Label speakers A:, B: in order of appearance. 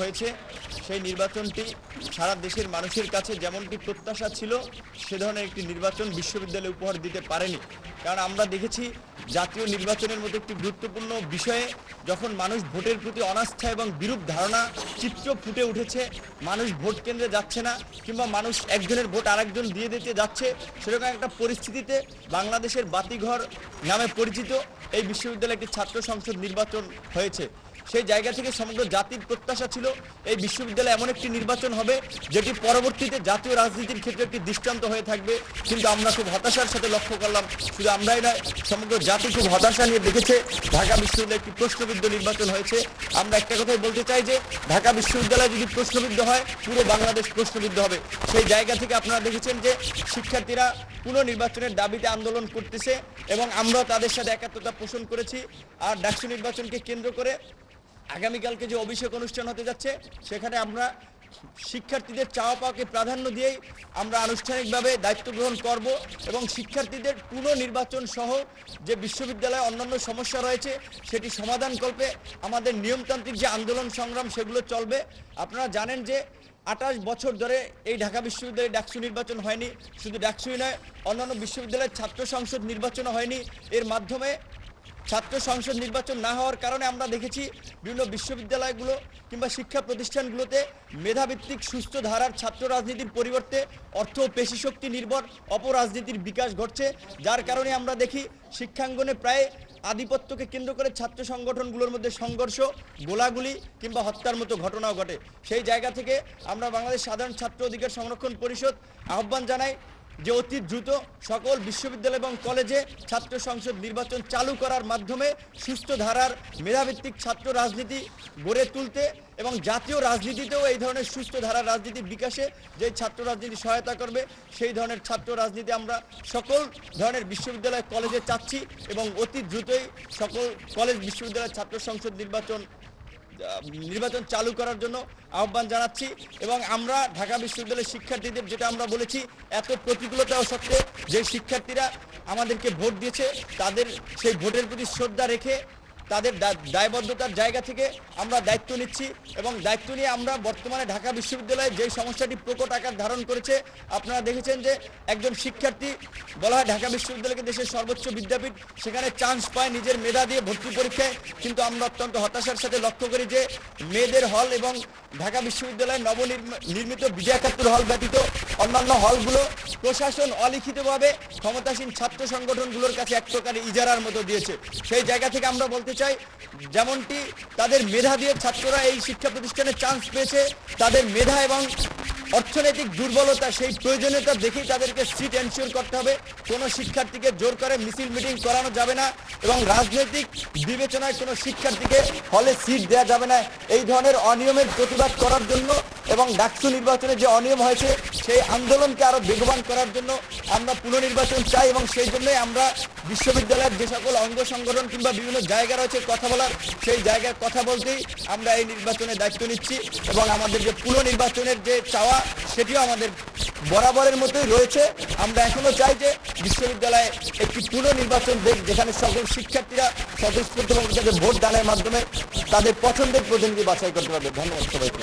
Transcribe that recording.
A: হয়েছে, সেই নির্বাচনটি সারা দেশের মানুষের কাছে যেমনটি প্রত্যাশা ছিল, সে ধরনের একটি নির্বাচন বিশ্ববিদ্যালয় উপহার দিতে পারেনি। কারণ আমরা দেখেছি, জাতীয় নির্বাচনের মধ্যে একটি গুরুত্বপূর্ণ বিষয়ে যখন মানুষ ভোটের প্রতি অনাস্থা এবং বিরূপ ধারণা, চিত্র ফুটে উঠেছে, মানুষ ভোট কেন্দ্রে যাচ্ছে না, কিংবা মানুষ একজনের ভোট আরেকজন দিয়ে দিতে যাচ্ছে, সেরকম একটা পরিস্থিতিতে বাংলাদেশের বাতিঘর নামে পরিচিত এই বিশ্ববিদ্যালয়ে একটি ছাত্র সংসদ নির্বাচন হয়েছে। সেই জায়গা থেকে সমগ্র জাতির প্রত্যাশা ছিল, এই বিশ্ববিদ্যালয়ে এমন একটি নির্বাচন হবে, যেটি পরবর্তীতে জাতীয় রাজনীতির ক্ষেত্রে একটি দৃষ্টান্ত হয়ে থাকবে। কিন্তু আমরা খুব হতাশার সাথে লক্ষ্য করলাম, শুধু আমরাই নয়, সমগ্র জাতি খুব হতাশা নিয়ে দেখেছে, ঢাকা বিশ্ববিদ্যালয়ে একটি প্রশ্নবিদ্ধ নির্বাচন হয়েছে। আমরা একটা কথাই বলতে চাই যে, ঢাকা বিশ্ববিদ্যালয় যদি প্রশ্নবিদ্ধ হয়, পুরো বাংলাদেশ প্রশ্নবিদ্ধ হবে। সেই জায়গা থেকে আপনারা দেখেছেন যে, শিক্ষার্থীরা পুনর্নির্বাচনের দাবিতে আন্দোলন করতেছে এবং আমরাও তাদের সাথে একাত্মতা পোষণ করেছি। আর ডাকসু নির্বাচনকে কেন্দ্র করে আগামীকালকে যে অভিষেক অনুষ্ঠান হতে যাচ্ছে, সেখানে আমরা শিক্ষার্থীদের চাওয়া পাওয়াকে প্রাধান্য দিয়েই আমরা আনুষ্ঠানিকভাবে দায়িত্ব গ্রহণ করব এবং শিক্ষার্থীদের পুনর্নির্বাচন সহ যে বিশ্ববিদ্যালয়ে অন্যান্য সমস্যা রয়েছে, সেটি সমাধান সমাধানকল্পে আমাদের নিয়মতান্ত্রিক যে আন্দোলন সংগ্রাম, সেগুলো চলবে। আপনারা জানেন যে আঠাশ বছর ধরে এই ঢাকা বিশ্ববিদ্যালয়ে ডাকসু নির্বাচন হয়নি। শুধু ডাকসুই নয়, অন্যান্য বিশ্ববিদ্যালয়ের ছাত্র সংসদ নির্বাচনও হয়নি। এর মাধ্যমে ছাত্র সংসদ নির্বাচন না হওয়ার কারণে আমরা দেখেছি বিভিন্ন বিশ্ববিদ্যালয়গুলো কিংবা শিক্ষা প্রতিষ্ঠানগুলোতে মেধাভিত্তিক সুস্থ ধারার ছাত্র রাজনীতির পরিবর্তে অর্থ ও পেশিশক্তি নির্ভর অপরাজনীতির বিকাশ ঘটছে। যার কারণে আমরা দেখি শিক্ষাঙ্গনে প্রায় আধিপত্যকে কেন্দ্র করে ছাত্র সংগঠনগুলোর মধ্যে সংঘর্ষ, গোলাগুলি কিংবা হত্যার মতো ঘটনাও ঘটে। সেই জায়গা থেকে আমরা বাংলাদেশ সাধারণ ছাত্র অধিকার সংরক্ষণ পরিষদ আহ্বান জানাই যে অতি দ্রুত সকল বিশ্ববিদ্যালয় এবং কলেজে ছাত্র সংসদ নির্বাচন চালু করার মাধ্যমে সুস্থ ধারার মেধাভিত্তিক ছাত্র রাজনীতি গড়ে তুলতে এবং জাতীয় রাজনীতিতেও এই ধরনের সুস্থ ধারার রাজনীতির বিকাশে যে ছাত্র রাজনীতি সহায়তা করবে, সেই ধরনের ছাত্র রাজনীতি আমরা সকল ধরনের বিশ্ববিদ্যালয় কলেজে চাচ্ছি এবং অতি দ্রুতই সকল কলেজ, বিশ্ববিদ্যালয়, ছাত্র সংসদ নির্বাচন নির্বাচন চালু করার জন্য আহ্বান জানাচ্ছি এবং আমরা ঢাকা বিশ্ববিদ্যালয়ের শিক্ষার্থীদের যেটা আমরা বলেছি, এত প্রতিকূলতা সত্ত্বেও যে শিক্ষার্থীরা আমাদেরকে ভোট দিয়েছে, তাদের সেই ভোটের প্রতি শ্রদ্ধা রেখে তাদের দায়বদ্ধতার জায়গা থেকে আমরা দায়িত্ব নিচ্ছি এবং দায়িত্ব নিয়ে আমরা বর্তমানে ঢাকা বিশ্ববিদ্যালয়ে যে সমস্যাটি প্রকট আকার ধারণ করেছে, আপনারা দেখেছেন যে একজন শিক্ষার্থী বলা হয় ঢাকা বিশ্ববিদ্যালয়কে দেশের সর্বোচ্চ বিদ্যাপীঠ, সেখানে চান্স পায় নিজের মেধা দিয়ে ভর্তি পরীক্ষায়। কিন্তু আমরা অত্যন্ত হতাশার সাথে লক্ষ্য করি যে মেয়েদের হল এবং ঢাকা বিশ্ববিদ্যালয়ের নবনির্মিত বিজয় একাত্তর হল ব্যতীত অন্যান্য হলগুলো প্রশাসন অলিখিতভাবে ক্ষমতাসীন ছাত্র সংগঠনগুলোর কাছে এক প্রকার ইজারার মতো দিয়েছে। সেই জায়গা থেকে আমরা বলতে চাই, যেমনটি তাদের মেধা দিয়ে ছাত্ররা এই শিক্ষা প্রতিষ্ঠানে চান্স পেয়েছে, তাদের মেধা এবং অর্থনৈতিক দুর্বলতা, সেই প্রয়োজনীয়তা দেখেই তাদেরকে সিট এনশিওর করতে হবে। কোনো শিক্ষার্থীকে জোর করে মিছিল মিটিং করানো যাবে না এবং রাজনৈতিক বিবেচনায় কোনো শিক্ষার্থীকে হলে সিট দেওয়া যাবে না। এই ধরনের অনিয়মের প্রতিবাদ করার জন্য এবং ডাকসু নির্বাচনে যে অনিয়ম হয়েছে, সেই আন্দোলনকে আরও বেগবান করার জন্য আমরা পুনর্নির্বাচন চাই এবং সেই জন্যই আমরা বিশ্ববিদ্যালয়ের যে সকল অঙ্গ সংগঠন কিংবা বিভিন্ন জায়গা রয়েছে কথা বলার, সেই জায়গায় কথা বলতেই আমরা এই নির্বাচনে দায়িত্ব নিচ্ছি এবং আমাদের যে পুনর্নির্বাচনের যে চাওয়া সেটিও আমাদের বরাবরের মতোই রয়েছে। আমরা এখনও চাই যে বিশ্ববিদ্যালয়ে একটি পুনর্নির্বাচন দেখ যেখানে সকল শিক্ষার্থীরা স্বতঃস্ফূর্তভাবে তাদের ভোট দানের মাধ্যমে তাদের পছন্দের প্রতিনিধি বাছাই করতে পারবে। ধন্যবাদ সবাইকে।